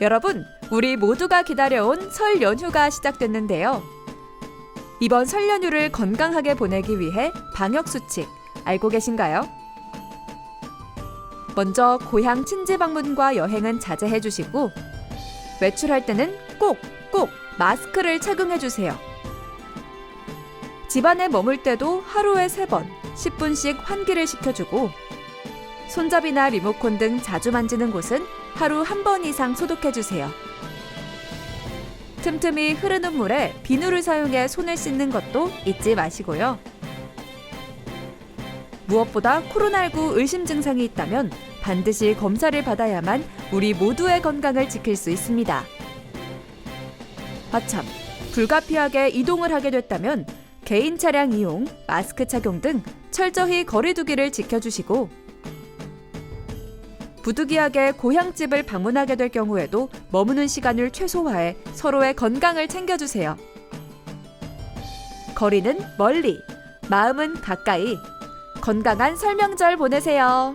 여러분, 우리 모두가 기다려온 설 연휴가 시작됐는데요. 이번 설 연휴를 건강하게 보내기 위해 방역 수칙 알고 계신가요? 먼저 고향 친지 방문과 여행은 자제해 주시고 외출할 때는 꼭 꼭 마스크를 착용해 주세요. 집안에 머물 때도 하루에 3번 10분씩 환기를 시켜주고 손잡이나 리모컨 등 자주 만지는 곳은 하루 한 번 이상 소독해 주세요. 틈틈이 흐르는 물에 비누를 사용해 손을 씻는 것도 잊지 마시고요. 무엇보다 코로나19 의심 증상이 있다면 반드시 검사를 받아야만 우리 모두의 건강을 지킬 수 있습니다. 아참, 불가피하게 이동을 하게 됐다면 개인 차량 이용, 마스크 착용 등 철저히 거리두기를 지켜주시고 부득이하게 고향집을 방문하게 될 경우에도 머무는 시간을 최소화해 서로의 건강을 챙겨주세요. 거리는 멀리, 마음은 가까이. 건강한 설명절 보내세요.